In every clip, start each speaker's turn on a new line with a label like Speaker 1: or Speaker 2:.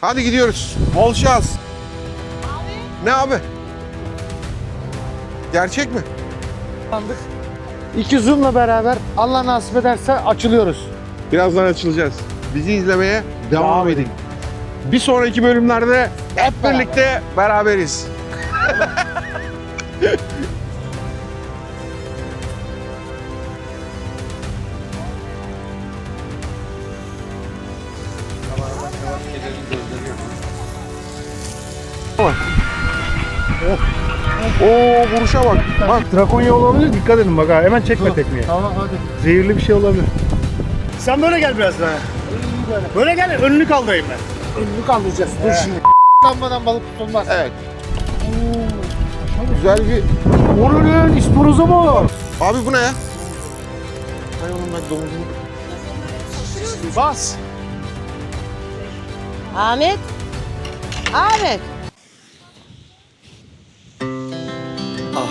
Speaker 1: Hadi gidiyoruz. Bol şans. Ne abi? Gerçek mi?
Speaker 2: Sandık. İki zoom'la beraber Allah nasip ederse açılıyoruz.
Speaker 1: Birazdan açılacağız. Bizi izlemeye devam,
Speaker 2: Devam
Speaker 1: edin. Bir sonraki bölümlerde hep birlikte beraberiz. vuruşa bak. Bak
Speaker 2: Drakonya olabilir dikkat edin bak ha hemen çekme tekneyi.
Speaker 3: Tamam hadi.
Speaker 2: Zehirli bir şey olabilir. Sen böyle gel biraz daha. Böyle gel önünü kaldırayım ben.
Speaker 3: Önünü kaldıracağız. Dur şimdi. Kanmadan balık tutulmaz.
Speaker 1: evet. Güzel bir...
Speaker 2: Onun isporoza mı?
Speaker 1: Abi bu ne ya? Hay oğlum ben domuzun...
Speaker 2: Bas.
Speaker 4: Ahmet. Ahmet.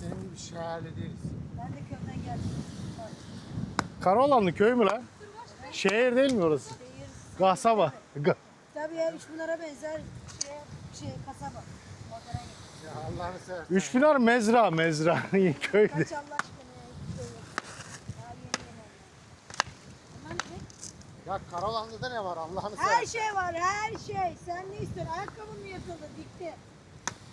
Speaker 3: Senin gibi şahane değiliz.
Speaker 4: Ben de köyden geldim.
Speaker 2: Karaoğlanlı köy mü lan? Şehir değil mi orası? Kasaba.
Speaker 4: Tabii ya üç bunlara benzer şey, şey kasaba. Git.
Speaker 3: Ya Allah'ını seversen.
Speaker 2: Üç Pınar mezra mezra köyde.
Speaker 4: Kaç Allah aşkına ya. hiç. Daha yeni yeni ne?
Speaker 3: Ya Karalanlı'da ne var Allah'ını
Speaker 4: Her
Speaker 3: seversen.
Speaker 4: şey var her şey. Sen ne istiyorsun? Ayakkabın mı yırtıldı? Dikti.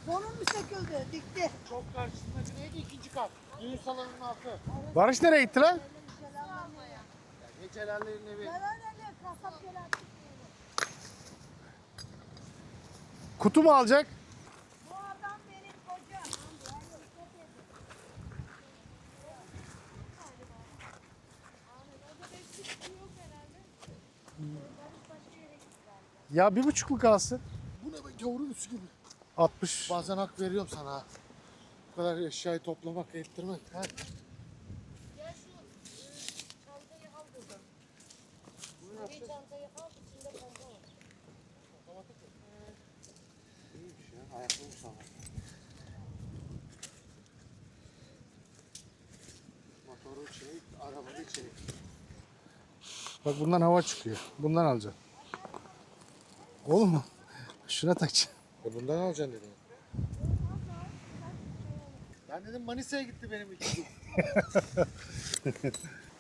Speaker 4: Donun mu söküldü? Dikti.
Speaker 3: Çok karşısındaki neydi ikinci kat? Düğün salonunun altı.
Speaker 2: Barış nereye gitti lan?
Speaker 3: Ne Celallerin evi.
Speaker 2: Kutu mu alacak?
Speaker 4: Bu adam benim kocam.
Speaker 2: Ya bir buçukluk alsın.
Speaker 3: Bu ne be gavuru üstü gibi.
Speaker 2: 60.
Speaker 3: Bazen hak veriyorum sana ha. Bu kadar eşyayı toplamak, ettirmek. Ha? İyiymiş ya, ayakkabı sana. Motoru çelik, arabayı çelik.
Speaker 2: Bak bundan hava çıkıyor. Bundan alacağım. Oğlum mu? Şuna takacaksın.
Speaker 3: Bundan alacaksın dedi. Ben dedim Manisa'ya gitti benim için.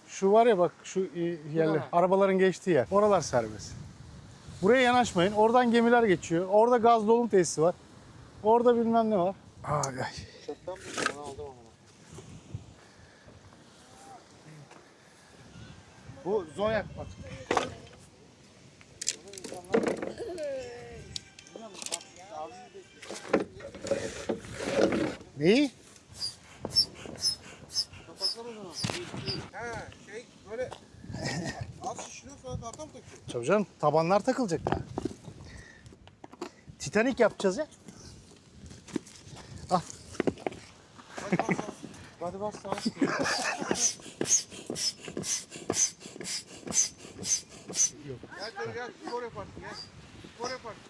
Speaker 2: Şu var ya bak şu e, yerler. Arabaların geçtiği yer. Oralar serbest. Buraya yanaşmayın. Oradan gemiler geçiyor. Orada gaz dolum tesisi var. Orada bilmem ne var. Ay ay.
Speaker 3: Çöpten aldım. Bu Zoyak bak.
Speaker 2: Neyi?
Speaker 1: Ha şey böyle... Az şişiriyor sonra tahta mı takıyor?
Speaker 2: Tabii canım tabanlar takılacak daha. Titanik yapacağız ya.
Speaker 3: Hadi bas sağa
Speaker 1: Gel gel gel spor yaparsın gel. Spor yaparsın.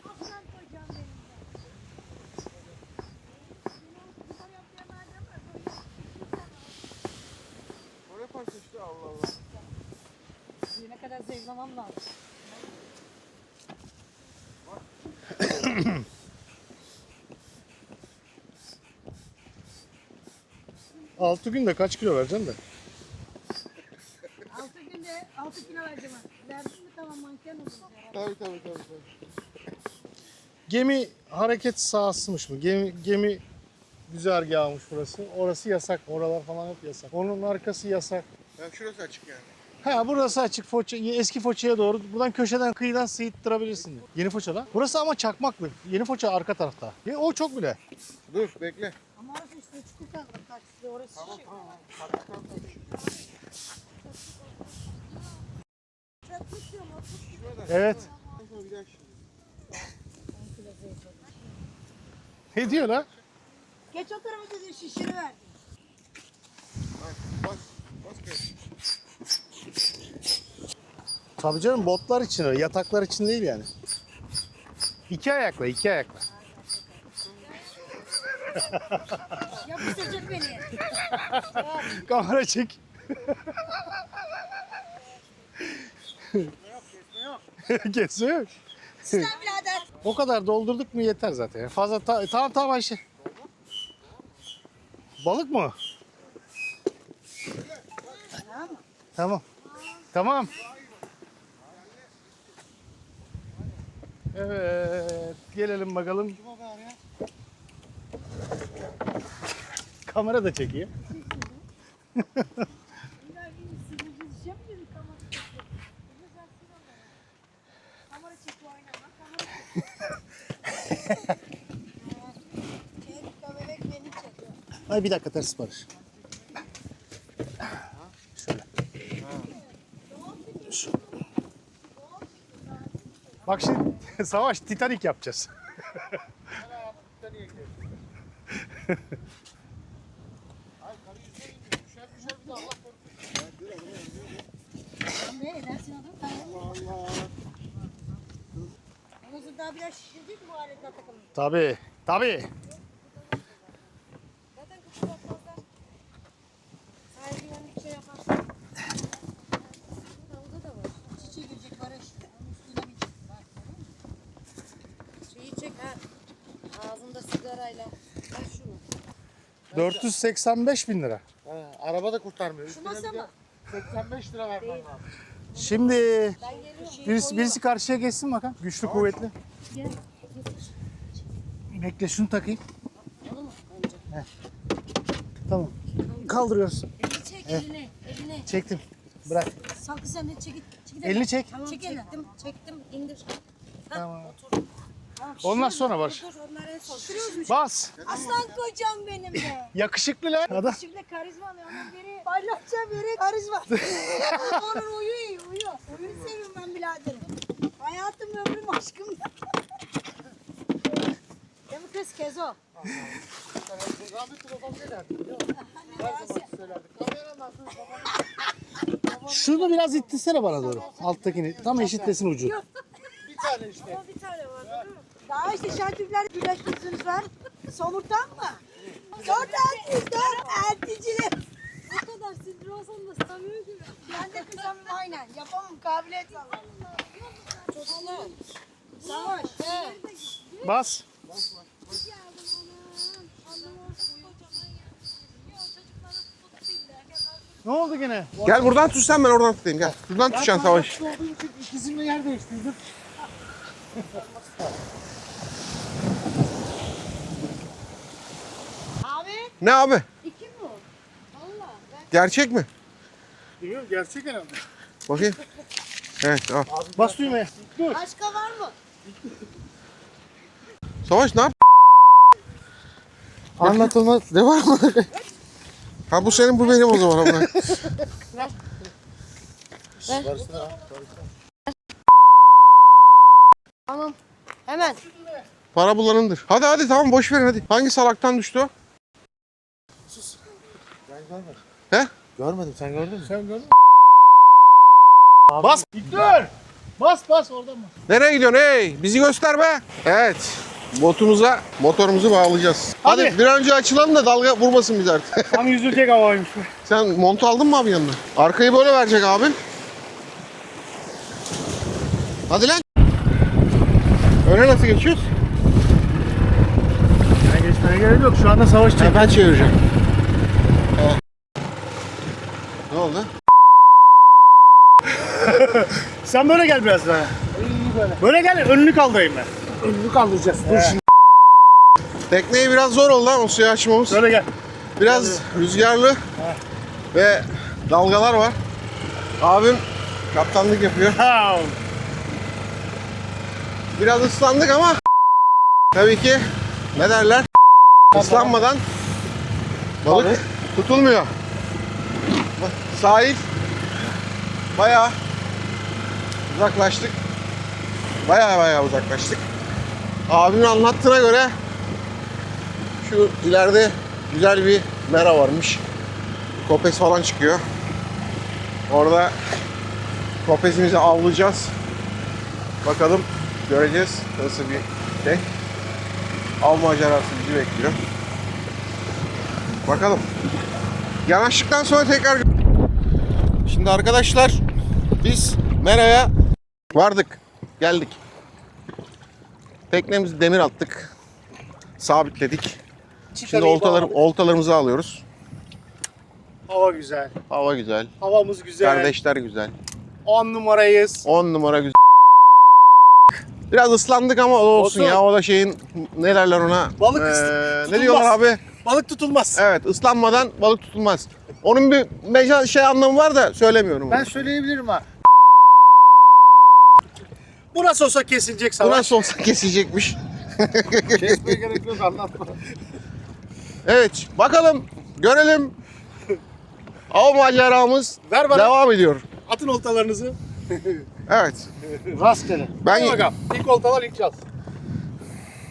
Speaker 2: 6 günde kaç kilo vereceğim de?
Speaker 4: 6 günde 6 kilo vereceğim. Verdin mi tamam manken olsun.
Speaker 1: Tabii tabii tabii. tabii.
Speaker 2: Gemi hareket sahasıymış mı? Gemi, gemi güzergahmış burası. Orası yasak. Oralar falan hep yasak. Onun arkası yasak.
Speaker 1: Yani şurası açık yani.
Speaker 2: Ha burası açık Foça, eski Foça'ya doğru. Buradan köşeden kıyıdan sıyıttırabilirsin. Yeni Foça'da. Burası ama çakmaklı. Yeni Foça arka tarafta. E, o çok bile.
Speaker 1: Dur bekle.
Speaker 4: Orası şişiyor.
Speaker 2: Evet. Ne diyor lan?
Speaker 4: Geç o tarafa dedi.
Speaker 1: Bas. Bas kez.
Speaker 2: Tabii canım botlar için öyle. Yataklar için değil yani. İki ayakla, iki ayakla.
Speaker 4: Yapıştıracak beni.
Speaker 2: Kamera çek. Kesme yok.
Speaker 4: Sen birader.
Speaker 2: O kadar doldurduk mu yeter zaten. Fazla ta- tamam tamam Ayşe. Balık mı? Tamam. Tamam. Evet, gelelim bakalım. Kamera
Speaker 4: çekiyor oynama. Kamera çekiyor. Çek, bebek beni çekiyor.
Speaker 2: Ay bir dakika ters barış. Şöyle. Bak şimdi savaş Titanic yapacağız.
Speaker 4: Ne edersin adam? Tamam. Allah Allah. Ondan sonra daha biraz şişirecek mi bu aletle takalım?
Speaker 2: Tabii. Tabii.
Speaker 4: Zaten kutu bakmazlar. Sahibi yanlış şey yapar. Burada da var. Çiçeği girecek barış. Onun üstüne bir çiçek var. tamam mı? Şeyi çek ha. Ağzında sigarayla. Ver şunu.
Speaker 2: 485 bin lira.
Speaker 3: Ha, araba da kurtarmıyor.
Speaker 4: Şu masa mı?
Speaker 3: 85 lira vermem lazım.
Speaker 2: Şimdi birisi, birisi karşıya geçsin bakalım. Güçlü kuvvetli.
Speaker 4: Gel.
Speaker 2: Bekle şunu takayım.
Speaker 4: Önce.
Speaker 2: Tamam. Kaldırıyoruz.
Speaker 4: Elini çek elini. Elini.
Speaker 2: Çektim. Bırak.
Speaker 4: Salkı sen de çek. çek
Speaker 2: Elini çek.
Speaker 4: Tamam çek çektim. Çektim. indir.
Speaker 2: Tamam.
Speaker 4: Tamam,
Speaker 2: Ondan sonra Barış.
Speaker 4: Dur dur onlar en son. Şişiriyoruz
Speaker 2: Bas.
Speaker 4: Aslan kocam benim de.
Speaker 2: Yakışıklı lan. Adam.
Speaker 4: Şimdi karizma ne onun biri paylaşacağım biri karizma. onun uyu iyi uyu. Ömrünü seviyorum ben biraderim. Hayatım ömrüm aşkım. Değil mi kız Kezo?
Speaker 3: Rahmetli babam ne derdi biliyor musun? Her zaman söylerdi. Kameradan dur babam
Speaker 2: Şunu biraz ittirsene bana doğru. Alttakini. Tam eşitlesin ucu.
Speaker 3: bir tane işte.
Speaker 4: Ama bir tane var değil mi? Daha işte şartüfler birleştirsiniz var. Somurtan mı? Dört eltiyiz dört elticiler. Bu kadar sinir olsam da samimi gibi. Ben de kızamım aynen. Yapamam kabiliyet var. Çocuklar. Savaş.
Speaker 2: Bas. Ne oldu gene?
Speaker 1: Gel buradan tut sen ben oradan tutayım gel. Şuradan tutacaksın Savaş.
Speaker 3: İkisini yer değiştirdim.
Speaker 1: Ne abi?
Speaker 4: iki mi o? Valla.
Speaker 1: Gerçek mi?
Speaker 2: Bilmiyorum gerçek herhalde.
Speaker 1: Bakayım. Evet al.
Speaker 2: Bas düğmeye. Dur.
Speaker 4: Başka var mı?
Speaker 1: Savaş ne yap?
Speaker 3: Anlatılmaz. Ne var mı?
Speaker 1: Ha bu senin bu benim o zaman. Abla.
Speaker 4: Tamam. Hemen.
Speaker 1: Para bulanındır. Hadi hadi tamam boş verin hadi. Hangi salaktan düştü o?
Speaker 3: Görmedim.
Speaker 1: He?
Speaker 3: Görmedim sen gördün mü?
Speaker 2: Sen gördün mü? Bas. Dur. Bas bas oradan bas.
Speaker 1: Nereye gidiyorsun hey? Bizi göster be. Evet. Botumuza motorumuzu bağlayacağız. Hadi,
Speaker 2: Hadi.
Speaker 1: bir an önce açılalım da dalga vurmasın bizi artık.
Speaker 2: Tam yüzülecek havaymış bu.
Speaker 1: Sen montu aldın mı abi yanına? Arkayı böyle verecek abi. Hadi lan. Öne nasıl geçiyoruz?
Speaker 2: Ben geçmene gerek yok. Şu anda savaş çekiyor.
Speaker 1: ben çevireceğim. Ne oldu?
Speaker 2: Sen böyle gel biraz daha.
Speaker 3: İyi böyle.
Speaker 2: Böyle gel önünü kaldırayım ben.
Speaker 3: Önünü kaldıracağız. Dur şimdi.
Speaker 1: Tekneyi biraz zor oldu ama suya açmamız.
Speaker 2: Şöyle gel.
Speaker 1: Biraz rüzgarlı ve dalgalar var. Abim kaptanlık yapıyor.
Speaker 2: Ha.
Speaker 1: Biraz ıslandık ama tabii ki ne derler? Islanmadan balık tutulmuyor. Sahil bayağı uzaklaştık. Bayağı bayağı uzaklaştık. Abimin anlattığına göre şu ileride güzel bir mera varmış. Kopes falan çıkıyor. Orada kopesimizi avlayacağız. Bakalım göreceğiz nasıl bir şey. Av macerası bizi bekliyor. Bakalım. Yanaştıktan sonra tekrar Şimdi arkadaşlar biz Mera'ya vardık. Geldik. Teknemizi demir attık. Sabitledik. Şimdi oltaları, oltalarımızı alıyoruz.
Speaker 2: Hava güzel.
Speaker 1: Hava güzel.
Speaker 2: Havamız güzel.
Speaker 1: Kardeşler güzel.
Speaker 2: 10 numarayız.
Speaker 1: 10 numara güzel. Biraz ıslandık ama o da olsun,
Speaker 2: Olsun.
Speaker 1: ya. O da şeyin ne derler ona?
Speaker 2: Balık
Speaker 1: Ee,
Speaker 2: ıs-
Speaker 1: ne
Speaker 2: tutulmaz.
Speaker 1: diyorlar abi?
Speaker 2: Balık tutulmaz.
Speaker 1: Evet ıslanmadan balık tutulmaz. Onun bir mecaz şey anlamı var da söylemiyorum.
Speaker 2: Ben söyleyebilirim ha. Bu nasıl olsa kesilecek savaş.
Speaker 1: nasıl olsa kesecekmiş.
Speaker 3: Kesmeye gerek yok anlatma.
Speaker 1: Evet bakalım görelim. Av maceramız
Speaker 2: Ver bana.
Speaker 1: devam ediyor.
Speaker 2: Atın oltalarınızı.
Speaker 1: Evet.
Speaker 3: Rastgele.
Speaker 1: Ben
Speaker 2: Hadi bakalım. İlk oltalar ilk yaz.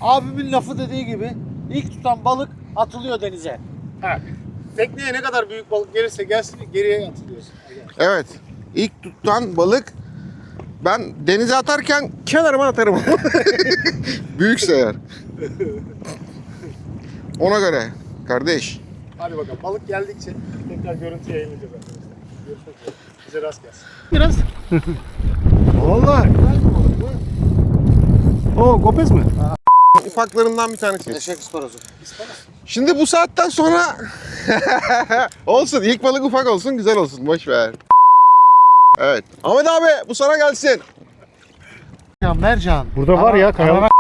Speaker 3: Abimin lafı dediği gibi ilk tutan balık atılıyor denize.
Speaker 2: Ha. Tekneye ne kadar büyük balık gelirse gelsin geriye atılıyorsun.
Speaker 1: Evet. İlk tutan balık ben denize atarken kenarıma atarım. Büyükse eğer. Ona göre kardeş.
Speaker 2: Hadi bakalım. Balık geldikçe tekrar görüntü yayınlayacağız arkadaşlar. Görüşmek üzere. Bize rast gelsin. Biraz.
Speaker 3: Vallahi.
Speaker 2: Oo, kopez mi?
Speaker 1: Ufaklarından bir tanesi.
Speaker 3: Eşek ispanozu.
Speaker 1: Şimdi bu saatten sonra olsun. ilk balık ufak olsun, güzel olsun. Boş ver. Evet. Ahmet abi bu sana gelsin.
Speaker 3: Ya mercan.
Speaker 2: Burada var ya kayalık.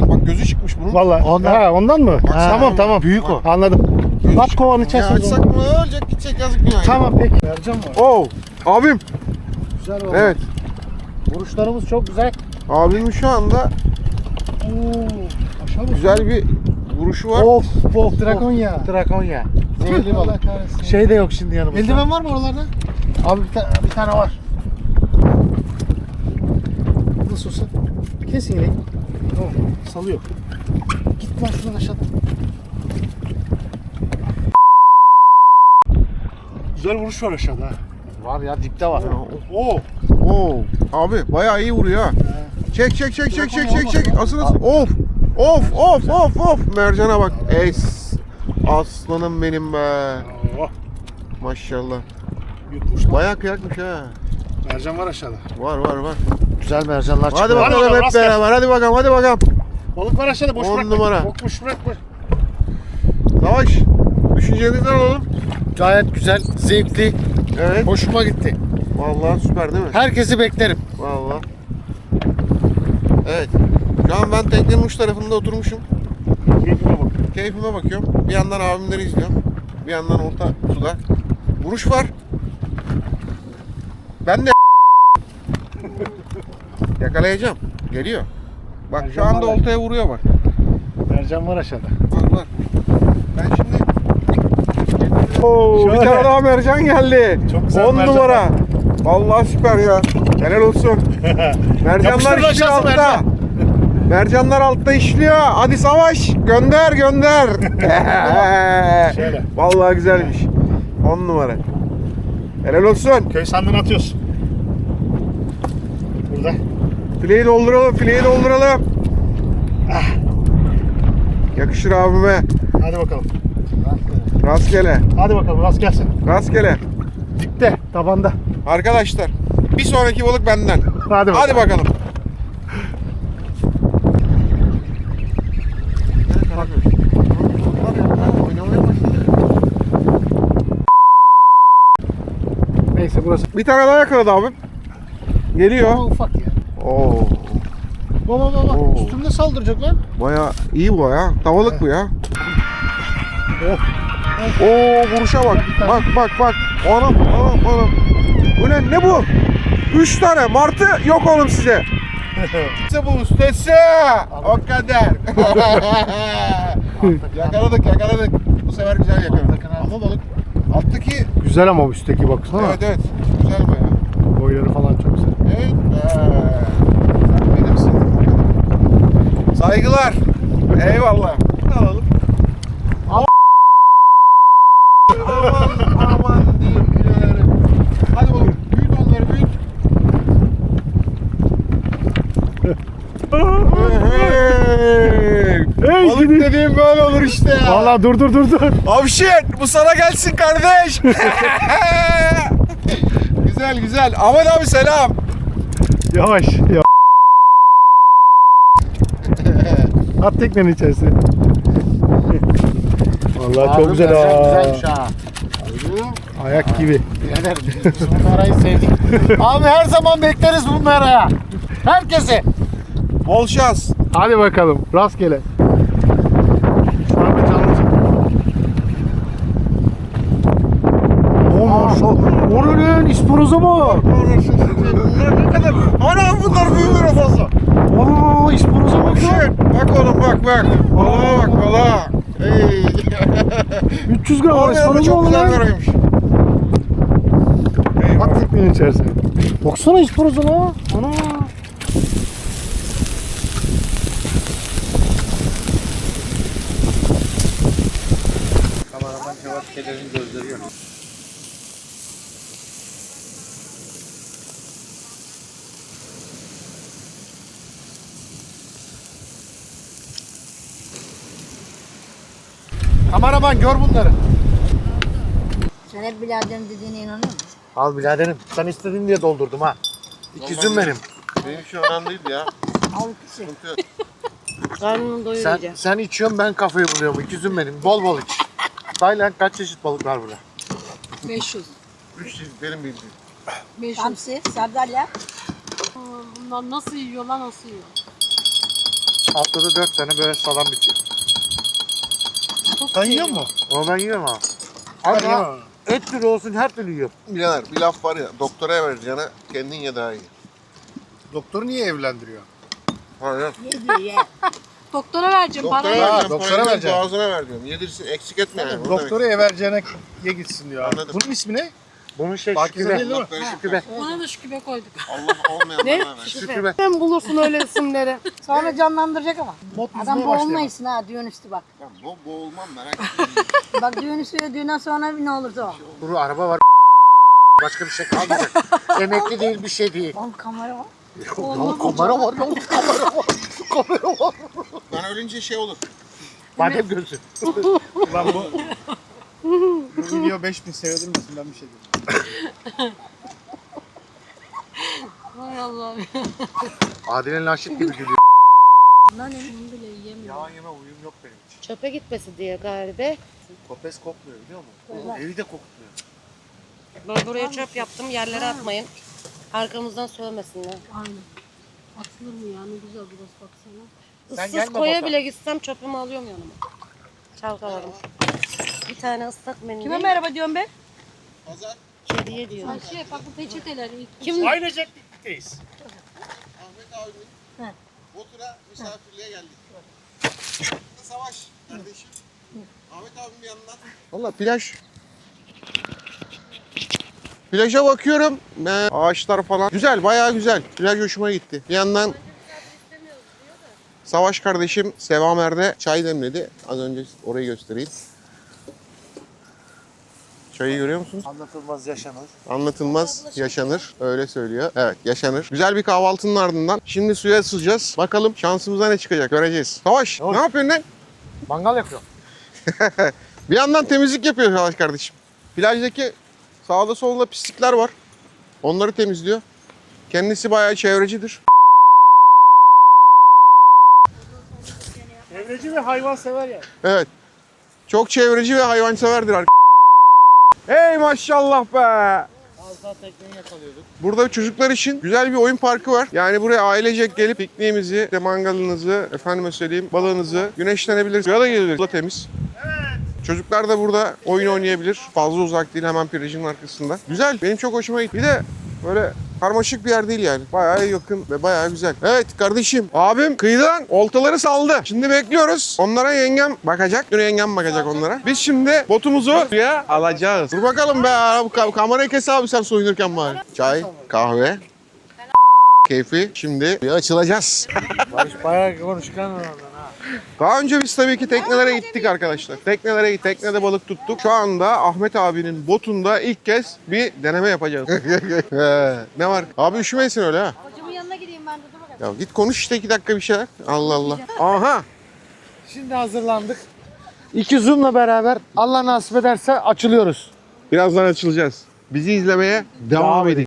Speaker 1: Bak gözü çıkmış bunun.
Speaker 2: Vallahi.
Speaker 3: Ondan-
Speaker 2: Ha, ondan mı?
Speaker 3: Ha,
Speaker 2: tamam tamam.
Speaker 3: Büyük o.
Speaker 2: Anladım.
Speaker 1: Gözü
Speaker 2: At
Speaker 1: çık-
Speaker 2: kovanı
Speaker 1: Ya
Speaker 2: içerisine.
Speaker 1: açsak mı ölecek gidecek yazık yani?
Speaker 2: Tamam peki. Mercan var.
Speaker 1: Oo. Abim.
Speaker 3: Güzel oldu.
Speaker 1: Evet.
Speaker 3: Vuruşlarımız çok güzel.
Speaker 1: Abimin şu anda
Speaker 2: Oo, aşağı bak.
Speaker 1: güzel bir vuruşu var.
Speaker 2: Of of Drakonya.
Speaker 3: Drakonya. Zehirli
Speaker 2: Allah
Speaker 3: balık.
Speaker 2: kahretsin.
Speaker 3: Şey de yok şimdi yanımızda.
Speaker 2: Eldiven var mı oralarda?
Speaker 3: Abi bir, ta- bir tane var.
Speaker 2: Nasıl olsa. Kesin yine. Tamam. Salıyor. Git lan şuradan aşağı. Güzel vuruş var aşağıda. ha.
Speaker 3: Var ya dipte var.
Speaker 2: Oo.
Speaker 1: Oo. Abi bayağı iyi vuruyor ha. Çek çek çek çek çek çek çek. Asıl asıl. Of. Of of of of. Mercan'a bak. Es. Aslanım benim be.
Speaker 2: Oo.
Speaker 1: Maşallah.
Speaker 2: Yutmuş lan.
Speaker 1: Bayağı kıyakmış ha.
Speaker 2: Mercan var aşağıda.
Speaker 1: Var var var.
Speaker 3: Güzel mercanlar
Speaker 1: Hadi
Speaker 3: çıkıyor.
Speaker 2: Hadi
Speaker 1: bakalım hep
Speaker 2: rast gelsin.
Speaker 1: beraber. Hadi bakalım hadi bakalım.
Speaker 2: Balık var aşağıda boş
Speaker 1: On
Speaker 2: bırakma.
Speaker 1: numara.
Speaker 2: Boş, boş bırakma.
Speaker 1: Savaş. Düşüncenizi alalım.
Speaker 3: Gayet güzel, zevkli,
Speaker 1: Evet.
Speaker 3: hoşuma gitti.
Speaker 1: Vallahi süper değil mi?
Speaker 3: Herkesi beklerim.
Speaker 1: Vallahi. Evet. Şu an ben teknenin uç tarafında oturmuşum.
Speaker 2: Keyfime bak.
Speaker 1: Keyfime bakıyorum. Bir yandan abimleri izliyorum. Bir yandan orta suda. Vuruş var. Ben de yakalayacağım. Geliyor. Bak şu anda oltaya vuruyor bak.
Speaker 2: Mercan var aşağıda.
Speaker 1: Var var. Ben şimdi Oo, bir tane daha mercan geldi.
Speaker 2: Çok güzel
Speaker 1: 10
Speaker 2: mercan
Speaker 1: numara. Vallahi süper ya. Helal olsun. Mercanlar
Speaker 2: Yapıştır aşağısı
Speaker 1: altta.
Speaker 2: mercan.
Speaker 1: Mercanlar altta işliyor. Hadi savaş. Gönder gönder.
Speaker 2: Şöyle.
Speaker 1: Vallahi güzelmiş. 10 numara. Helal olsun.
Speaker 2: Köy sandığını atıyoruz. Burada.
Speaker 1: Fileyi dolduralım, fileyi dolduralım. Yakışır abime.
Speaker 2: Hadi bakalım.
Speaker 1: Rastgele,
Speaker 2: Hadi bakalım rast gelsin.
Speaker 1: rastgele.
Speaker 2: Dipte, tabanda.
Speaker 1: Arkadaşlar, bir sonraki balık benden.
Speaker 2: Hadi bakalım.
Speaker 1: Hadi bakalım.
Speaker 2: Burası.
Speaker 1: Bir tane daha yakaladı abim. Geliyor.
Speaker 2: Ama ufak ya.
Speaker 1: Oo.
Speaker 3: Baba baba
Speaker 1: Oo.
Speaker 3: üstümde saldıracak lan.
Speaker 1: Baya iyi bu ya. Tavalık bu ya. Oo vuruşa bak. Bak bak bak. Anam anam anam. Bu ne? Ne bu? Üç tane martı yok oğlum size. İşte bu ustası. O kadar. yakaladık yakaladık. Bu sefer güzel yakaladık.
Speaker 3: Ama balık.
Speaker 1: Alttaki
Speaker 2: Güzel ama üstteki baksana.
Speaker 1: evet evet. Güzel baya.
Speaker 2: Boyları falan çok güzel.
Speaker 1: Evet. Sen benimsin. Saygılar. Eyvallah. Ne alalım? aman aman diyeyim biraderim. Hadi oğlum büyüt onları büyüt. Hey,
Speaker 2: Hey,
Speaker 1: Balık
Speaker 2: gidi.
Speaker 1: dediğim böyle olur işte ya.
Speaker 2: Valla dur dur dur dur.
Speaker 1: Avşet bu sana gelsin kardeş. güzel güzel. Ahmet abi selam.
Speaker 2: Yavaş. yavaş. At teknenin içerisine. Vallahi çok güzel ha.
Speaker 3: Güzelmiş ha.
Speaker 2: Ayak gibi.
Speaker 3: Birader biz bu merayı sevdik. Abi her zaman bekleriz bu meraya. Herkesi.
Speaker 1: Bol şans.
Speaker 2: Hadi bakalım. Rastgele. Şu anda canlı çekim. Oo maşallah. O ne İsporoza mı?
Speaker 1: Bunlar ne kadar? Anam bunlar büyüyor fazla.
Speaker 2: Aa isporoza bak lan.
Speaker 1: Bak oğlum bak bak. Balığa bak balığa. Hey.
Speaker 2: 300 gram isporoza
Speaker 1: çok
Speaker 2: oldu
Speaker 1: güzel
Speaker 2: lan. At teknenin içerisine. Baksana isporoza lan. Ana.
Speaker 3: Kameraman gör bunları.
Speaker 4: Sen hep biraderin dediğine inanıyor musun?
Speaker 3: Al biraderim. Sen istedin diye doldurdum ha. İkizim benim.
Speaker 1: Benim şu önemliydi ya.
Speaker 4: Al ikisi.
Speaker 5: Karnını
Speaker 3: Sen,
Speaker 5: doyuracağım.
Speaker 3: sen içiyorsun ben kafayı buluyorum. İkizim benim. Bol bol iç. Tayland kaç çeşit balık var burada?
Speaker 5: 500.
Speaker 1: Üç çeşit benim bildiğim.
Speaker 5: 500.
Speaker 4: Hamsi, sardalya.
Speaker 5: Bunlar nasıl yiyor lan nasıl yiyor?
Speaker 3: Haftada dört tane böyle salam bitiyor.
Speaker 5: Çok
Speaker 3: Sen yiyor musun? O ben yiyorum ha. Ama et türü olsun her türlü yiyorum.
Speaker 1: Birader bir laf var ya doktora vereceğine kendin ye daha iyi.
Speaker 3: Doktoru niye evlendiriyor?
Speaker 1: Hayır.
Speaker 5: Doktora vereceğim
Speaker 1: Doktora
Speaker 5: para
Speaker 1: vereceğim,
Speaker 5: ver.
Speaker 3: doktora
Speaker 1: parayı da
Speaker 3: vereceğim.
Speaker 1: boğazına ver diyorum. Yedirsin, eksik etme yani. onu
Speaker 3: Doktoru ev vereceğine ye gitsin diyor.
Speaker 1: Anladım.
Speaker 3: Bunun ismi ne? Bunun şey
Speaker 2: Pakize
Speaker 3: şükübe.
Speaker 2: değil mi?
Speaker 1: demek.
Speaker 3: Şükübe.
Speaker 5: Ona da şükübe koyduk.
Speaker 1: Allah olmayan
Speaker 5: Ne?
Speaker 1: bana ver.
Speaker 3: Şükübe.
Speaker 5: Sen bulursun öyle isimleri.
Speaker 4: Sonra canlandıracak ama.
Speaker 3: Mod
Speaker 4: Adam
Speaker 3: yüzmeye başlayalım.
Speaker 4: boğulmayısın ha düğün üstü bak.
Speaker 1: Ya bu boğulmam merak etme.
Speaker 4: Bak düğün üstü düğünden sonra ne olursa o.
Speaker 3: Kuru araba var. Başka bir şey kalmayacak. Emekli değil bir şey değil.
Speaker 4: Oğlum kamera var.
Speaker 3: Ya kamera var ya kamera var. Kamera var.
Speaker 1: ben ölünce şey olur.
Speaker 3: Badem gözü.
Speaker 2: Lan bu... video 5000 sevedir misin? Ben bir şey diyeyim.
Speaker 5: Hay Allah.
Speaker 3: Adilen Naşit gibi gülüyor.
Speaker 5: Bunlar ne? Bunu bile yiyemiyor.
Speaker 3: Yağ yeme uyum yok benim için.
Speaker 5: Çöpe gitmesi diye galiba.
Speaker 3: Kopes kokmuyor biliyor musun? Evi de kokmuyor.
Speaker 6: Ben buraya çöp yaptım yerlere atmayın. Arkamızdan sövmesinler.
Speaker 5: Aynen. Atılır mı ya? Ne güzel burası baksana.
Speaker 3: Sen
Speaker 6: Issız
Speaker 3: gelme
Speaker 6: koya
Speaker 3: baba.
Speaker 6: bile gitsem çöpümü alıyorum yanıma. Çalkaladım. Bir tane ıslak mendil.
Speaker 4: Kime merhaba diyorum ben?
Speaker 6: Kediye diyor.
Speaker 5: Ayşe bak bu peçeteler.
Speaker 6: Kim?
Speaker 3: Aynı ceplikteyiz.
Speaker 1: Ahmet abinin Batur'a misafirliğe geldik. Savaş kardeşim. Ahmet abim bir yandan. Valla plaj. Plaja bakıyorum. Ee, ağaçlar falan. Güzel, bayağı güzel. Plaj hoşuma gitti. Bir yandan Savaş kardeşim Sevamer'de çay demledi. Az önce orayı göstereyim. Çayı görüyor musunuz?
Speaker 3: Anlatılmaz yaşanır.
Speaker 1: Anlatılmaz yaşanır. Öyle söylüyor. Evet yaşanır. Güzel bir kahvaltının ardından şimdi suya sızacağız. Bakalım şansımıza ne çıkacak göreceğiz. Savaş
Speaker 3: Olur.
Speaker 1: ne yapıyorsun lan?
Speaker 3: Mangal yakıyor.
Speaker 1: Bir yandan temizlik yapıyor Savaş kardeşim. Plajdaki sağda solda pislikler var. Onları temizliyor. Kendisi bayağı çevrecidir.
Speaker 2: Çevreci ve hayvan sever ya.
Speaker 1: Evet. Çok çevreci ve hayvanseverdir arkadaşlar. Hey maşallah be.
Speaker 3: saat tekneyi yakalıyorduk.
Speaker 1: Burada çocuklar için güzel bir oyun parkı var. Yani buraya ailecek gelip pikniğimizi, işte mangalınızı, efendime söyleyeyim balığınızı güneşlenebilir. Suya da gelebilir. Bu da temiz. Çocuklar da burada oyun oynayabilir. Fazla uzak değil hemen plajın arkasında. Güzel. Benim çok hoşuma gitti. Bir de böyle karmaşık bir yer değil yani. Bayağı yakın ve bayağı güzel. Evet kardeşim. Abim kıyıdan oltaları saldı. Şimdi bekliyoruz. Onlara yengem bakacak. Dur yengem bakacak onlara. Biz şimdi botumuzu suya alacağız. Dur bakalım be. Kamerayı kes abi sen soyunurken bari. Çay, kahve. Keyfi. Şimdi bir açılacağız.
Speaker 3: Barış bayağı konuşkan ha.
Speaker 1: Daha önce biz tabii ki teknelere gittik arkadaşlar. Teknelere gittik. Teknede balık tuttuk. Şu anda Ahmet abinin botunda ilk kez bir deneme yapacağız. Ne var? Abi üşümesin öyle ha.
Speaker 5: Hocamın yanına gideyim ben de dur bakalım.
Speaker 1: Ya git konuş işte iki dakika bir şeyler. Allah Allah. Aha.
Speaker 3: Şimdi hazırlandık. İki zoom'la beraber Allah nasip ederse açılıyoruz.
Speaker 1: Birazdan açılacağız. Bizi izlemeye devam edin.